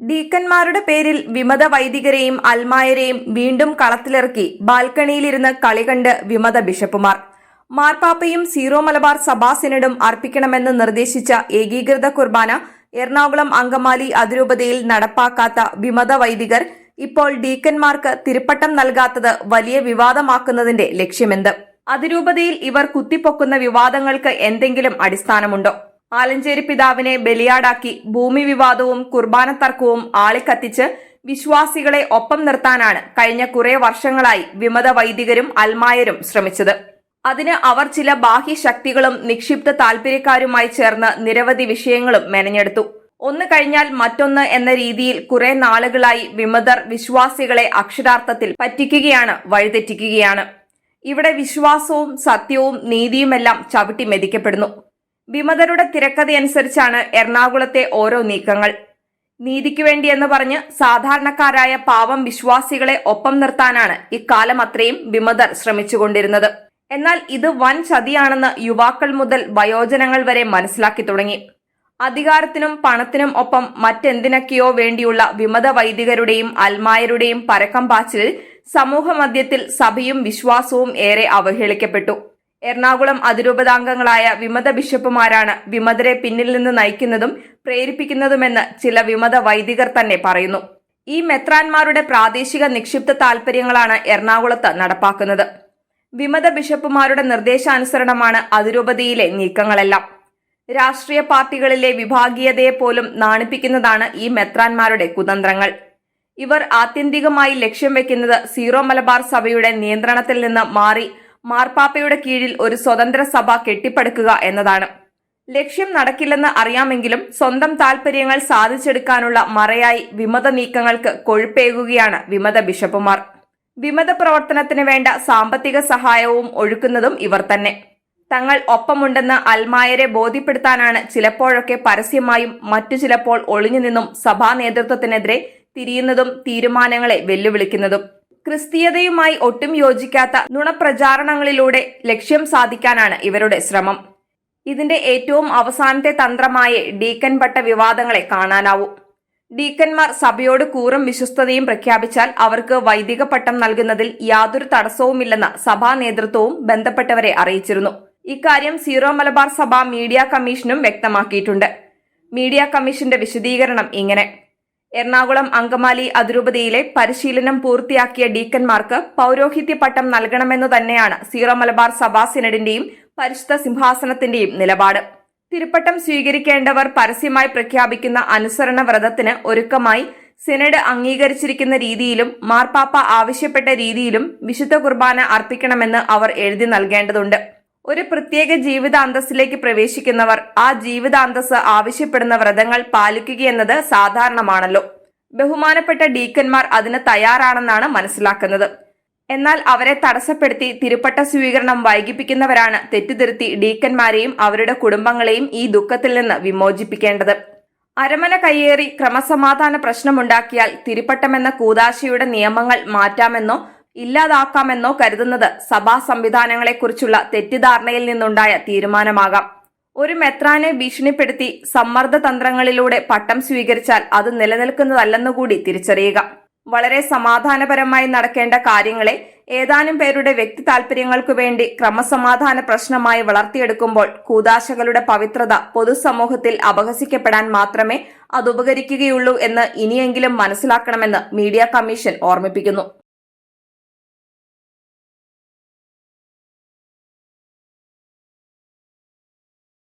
ഡീക്കന്മാരുടെ പേരിൽ വിമത വൈദികരെയും അൽമായരെയും വീണ്ടും കളത്തിലിറക്കി ബാൽക്കണിയിലിരുന്ന് കളി കണ്ട് വിമത ബിഷപ്പുമാർ. മാർപ്പാപ്പയും സീറോ മലബാർ സഭാ അർപ്പിക്കണമെന്ന് നിർദ്ദേശിച്ച ഏകീകൃത കുർബാന എറണാകുളം അങ്കമാലി അതിരൂപതയിൽ നടപ്പാക്കാത്ത വിമത വൈദികർ ഇപ്പോൾ ഡീക്കന്മാർക്ക് തിരുപ്പട്ടം നൽകാത്തത് വലിയ വിവാദമാക്കുന്നതിന്റെ ലക്ഷ്യമെന്ത്? അതിരൂപതയിൽ ഇവർ കുത്തിപ്പൊക്കുന്ന വിവാദങ്ങൾക്ക് എന്തെങ്കിലും അടിസ്ഥാനമുണ്ടോ? ആലഞ്ചേരി പിതാവിനെ ബലിയാടാക്കി ഭൂമി വിവാദവും കുർബാന തർക്കവും ആളിക്കത്തിച്ച് വിശ്വാസികളെ ഒപ്പം നിർത്താനാണ് കഴിഞ്ഞ കുറെ വർഷങ്ങളായി വിമത വൈദികരും അൽമായരും ശ്രമിച്ചത്. അതിന് അവർ ചില ബാഹ്യ ശക്തികളും നിക്ഷിപ്ത താൽപര്യക്കാരുമായി ചേർന്ന് നിരവധി വിഷയങ്ങളും മെനഞ്ഞെടുത്തു. ഒന്ന് കഴിഞ്ഞാൽ മറ്റൊന്ന് എന്ന രീതിയിൽ കുറെ നാളുകളായി വിമതർ വിശ്വാസികളെ അക്ഷരാർത്ഥത്തിൽ പറ്റിക്കുകയാണ് വഴിതെറ്റിക്കുകയാണ്. ഇവിടെ വിശ്വാസവും സത്യവും നീതിയുമെല്ലാം ചവിട്ടി മെതിക്കപ്പെടുന്നു. വിമതരുടെ തിരക്കഥയനുസരിച്ചാണ് എറണാകുളത്തെ ഓരോ നീക്കങ്ങൾ. നീതിക്കു വേണ്ടിയെന്ന് പറഞ്ഞ് സാധാരണക്കാരായ പാവം വിശ്വാസികളെ ഒപ്പം നിർത്താനാണ് ഇക്കാലം അത്രയും വിമതർ ശ്രമിച്ചുകൊണ്ടിരുന്നത്. എന്നാൽ ഇത് വൻ ചതിയാണെന്ന് യുവാക്കൾ മുതൽ വയോജനങ്ങൾ വരെ മനസ്സിലാക്കി തുടങ്ങി. അധികാരത്തിനും പണത്തിനും ഒപ്പം മറ്റെന്തിനൊക്കെയോ വേണ്ടിയുള്ള വിമത വൈദികരുടെയും അൽമായരുടെയും പരക്കം പാച്ചിലിൽ സമൂഹമധ്യത്തിൽ സഭയും വിശ്വാസവും ഏറെ അവഹേളിക്കപ്പെട്ടു. എറണാകുളം അതിരൂപതാംഗങ്ങളായ വിമത ബിഷപ്പുമാരാണ് വിമതരെ പിന്നിൽ നിന്ന് നയിക്കുന്നതും പ്രേരിപ്പിക്കുന്നതുമെന്ന് ചില വിമത വൈദികർ തന്നെ പറയുന്നു. ഈ മെത്രാൻമാരുടെ പ്രാദേശിക നിക്ഷിപ്ത താൽപര്യങ്ങളാണ് എറണാകുളത്ത് നടപ്പാക്കുന്നത്. വിമത ബിഷപ്പുമാരുടെ നിർദ്ദേശാനുസരണമാണ് അതിരൂപതയിലെ നീക്കങ്ങളെല്ലാം. രാഷ്ട്രീയ പാർട്ടികളിലെ വിഭാഗീയതയെ പോലും നാണിപ്പിക്കുന്നതാണ് ഈ മെത്രാന്മാരുടെ കുതന്ത്രങ്ങൾ. ഇവർ ആത്യന്തികമായി ലക്ഷ്യം വെക്കുന്നത് സീറോ മലബാർ സഭയുടെ നിയന്ത്രണത്തിൽ നിന്ന് മാറി മാർപ്പാപ്പയുടെ കീഴിൽ ഒരു സ്വതന്ത്ര സഭ കെട്ടിപ്പടുക്കുക എന്നതാണ്. ലക്ഷ്യം നടക്കില്ലെന്ന് അറിയാമെങ്കിലും സ്വന്തം താൽപര്യങ്ങൾ സാധിച്ചെടുക്കാനുള്ള മറയായി വിമത നീക്കങ്ങൾക്ക് കൊഴുപ്പേകുകയാണ് വിമത ബിഷപ്പുമാർ. വിമത പ്രവർത്തനത്തിന് വേണ്ട സാമ്പത്തിക സഹായവും ഒഴുക്കുന്നതും ഇവർ തന്നെ. തങ്ങൾ ഒപ്പമുണ്ടെന്ന് അൽമായരെ ബോധ്യപ്പെടുത്താനാണ് ചിലപ്പോഴൊക്കെ പരസ്യമായും മറ്റു ചിലപ്പോൾ ഒളിഞ്ഞു നിന്നും സഭാ നേതൃത്വത്തിനെതിരെ തിരിയുന്നതും തീരുമാനങ്ങളെ വെല്ലുവിളിക്കുന്നതും. ക്രിസ്തീയതയുമായി ഒട്ടും യോജിക്കാത്ത നുണപ്രചാരണങ്ങളിലൂടെ ലക്ഷ്യം സാധിക്കാനാണ് ഇവരുടെ ശ്രമം. ഇതിന്റെ ഏറ്റവും അവസാനത്തെ തന്ത്രമായ ഡീക്കൻ പട്ട വിവാദങ്ങളെ കാണാനാവും. ഡീക്കന്മാർ സഭയോട് കൂറും വിശ്വസ്തതയും പ്രഖ്യാപിച്ചാൽ അവർക്ക് വൈദിക പട്ടം നൽകുന്നതിൽ യാതൊരു തടസ്സവുമില്ലെന്ന് സഭാ നേതൃത്വവും ബന്ധപ്പെട്ടവരെ അറിയിച്ചിരുന്നു. ഇക്കാര്യം സീറോ മലബാർ സഭ മീഡിയ കമ്മീഷനും വ്യക്തമാക്കിയിട്ടുണ്ട്. മീഡിയ കമ്മീഷന്റെ വിശദീകരണം ഇങ്ങനെ. എറണാകുളം അങ്കമാലി അതിരൂപതയിലെ പരിശീലനം പൂർത്തിയാക്കിയ ഡീക്കന്മാർക്ക് പൗരോഹിത്യ പട്ടം നൽകണമെന്ന് തന്നെയാണ് സീറോ മലബാർ സഭാ സിനഡിന്റെയും പരിശുദ്ധ സിംഹാസനത്തിന്റെയും നിലപാട്. തിരുപ്പട്ടം സ്വീകരിക്കേണ്ടവർ പരസ്യമായി പ്രഖ്യാപിക്കുന്ന അനുസരണ വ്രതത്തിന് ഒരുക്കമായി സിനഡ് അംഗീകരിച്ചിരിക്കുന്ന രീതിയിലും മാർപ്പാപ്പ ആവശ്യപ്പെട്ട രീതിയിലും വിശുദ്ധ കുർബാന അർപ്പിക്കണമെന്ന് അവർ എഴുതി നൽകേണ്ടതുണ്ട്. ഒരു പ്രത്യേക ജീവിതാന്തസ്സിലേക്ക് പ്രവേശിക്കുന്നവർ ആ ജീവിതാന്തസ് ആവശ്യപ്പെടുന്ന വ്രതങ്ങൾ പാലിക്കുകയെന്നത് സാധാരണമാണല്ലോ. ബഹുമാനപ്പെട്ട ഡീക്കന്മാർ അതിന് തയ്യാറാണെന്നാണ് മനസ്സിലാക്കുന്നത്. എന്നാൽ അവരെ തടസ്സപ്പെടുത്തി തിരുപ്പട്ട സ്വീകരണം വൈകിപ്പിക്കുന്നവരാണ് തെറ്റിദ്ധരുത്തി ഡീക്കന്മാരെയും അവരുടെ കുടുംബങ്ങളെയും ഈ ദുഃഖത്തിൽ നിന്ന് വിമോചിപ്പിക്കേണ്ടത്. അരമന കയ്യേറി ക്രമസമാധാന പ്രശ്നമുണ്ടാക്കിയാൽ തിരുപ്പട്ടമെന്ന കൂതാശയുടെ നിയമങ്ങൾ മാറ്റാമെന്നോ ഇല്ലാതാക്കാമെന്നോ കരുതുന്നത് സഭാ സംവിധാനങ്ങളെക്കുറിച്ചുള്ള തെറ്റിദ്ധാരണയിൽ നിന്നുണ്ടായ തീരുമാനമാകാം. ഒരു മെത്രാനെ ഭീഷണിപ്പെടുത്തി സമ്മർദ്ദ തന്ത്രങ്ങളിലൂടെ പട്ടം സ്വീകരിച്ചാൽ അത് നിലനിൽക്കുന്നതല്ലെന്നുകൂടി തിരിച്ചറിയുക. വളരെ സമാധാനപരമായി നടക്കേണ്ട കാര്യങ്ങളെ ഏതാനും പേരുടെ വ്യക്തി താൽപര്യങ്ങൾക്കു വേണ്ടി ക്രമസമാധാന പ്രശ്നമായി വളർത്തിയെടുക്കുമ്പോൾ കൂതാശകളുടെ പവിത്രത പൊതുസമൂഹത്തിൽ അപഹസിക്കപ്പെടാൻ മാത്രമേ അത് ഉപകരിക്കുകയുള്ളൂ എന്ന് ഇനിയെങ്കിലും മനസ്സിലാക്കണമെന്ന് മീഡിയ കമ്മീഷൻ ഓർമ്മിപ്പിക്കുന്നു.